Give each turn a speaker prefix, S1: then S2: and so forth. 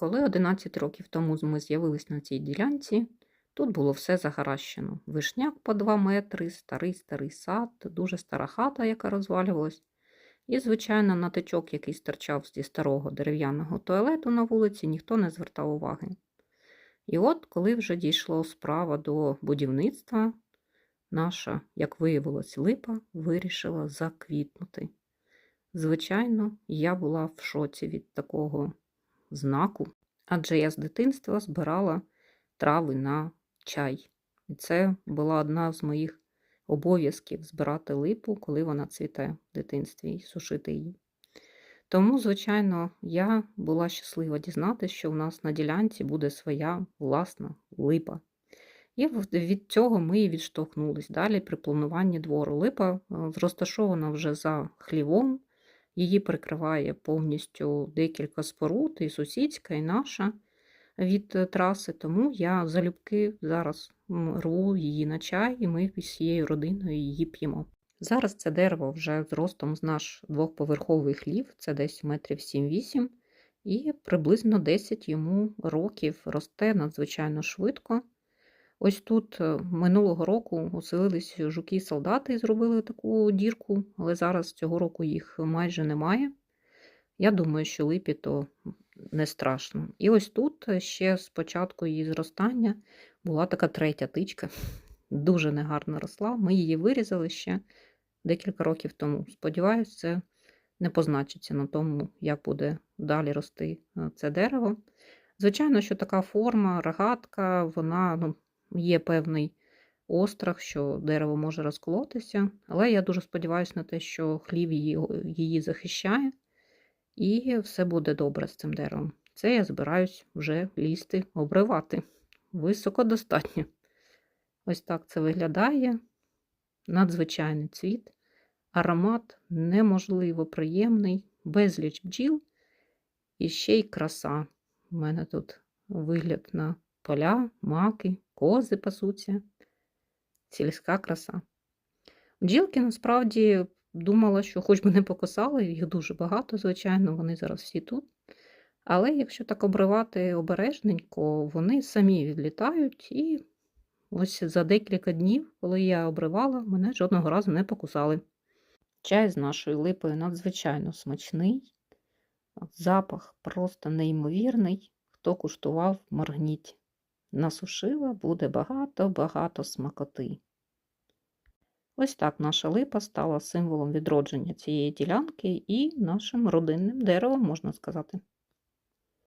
S1: Коли 11 років тому ми з'явились на цій ділянці, тут було все загаращено. Вишняк по 2 метри, старий старий сад, дуже стара хата, яка розвалювалась. І, звичайно, на тичок, який стирчав зі старого дерев'яного туалету на вулиці, ніхто не звертав уваги. І от, коли вже дійшло справа до будівництва, наша, як виявилось, липа вирішила заквітнути. Звичайно, я була в шоці від такого знаку, адже я з дитинства збирала трави на чай. І це була одна з моїх обов'язків збирати липу, коли вона цвіте в дитинстві і сушити її. Тому, звичайно, я була щаслива дізнатися, що в нас на ділянці буде своя власна липа. І від цього ми і відштовхнулись. Далі при плануванні двору липа е, розташована вже за хлівом, її прикриває повністю декілька споруд, і сусідська, і наша від е, траси. Тому я залюбки зараз рву її на чай, і ми всією родиною її п'ємо. Зараз це дерево вже зростом з наш двохповерховий хлів, це десь метрів 7-8, і приблизно 10 йому років росте надзвичайно швидко. Ось тут е, минулого року оселились жуки-солдати і зробили таку дірку, але зараз цього року їх майже немає. Я думаю, що липі то не страшно. І ось тут ще з початку її зростання була така третя тичка, дуже негарно росла. Ми її вирізали ще декілька років тому. Сподіваюся, це не позначиться на тому, як буде далі рости е, це дерево. Звичайно, що така форма, рогатка, вона ну, є певний острах, що дерево може розколотися, але я дуже сподіваюся на те, що хлів її, її захищає, і все буде добре з цим деревом. Це я збираюсь вже лізти, обривати. Високо достатньо. Ось так це виглядає. Надзвичайний цвіт, аромат неможливо приємний, безліч бджіл і ще й краса. У мене тут вигляд на поля, маки, кози пасуться, сільська краса. Бджілки насправді думала, що хоч би не покосали, їх дуже багато, звичайно, вони зараз всі тут. Але якщо так обривати обережненько, вони самі відлітають і ось за декілька днів, коли я обривала, мене жодного разу не покусали. Чай з нашою липою надзвичайно смачний, запах просто неймовірний. Хто куштував, моргніть. Насушила буде багато-багато смакоти. Ось так наша липа стала символом відродження цієї ділянки і нашим родинним деревом, можна сказати.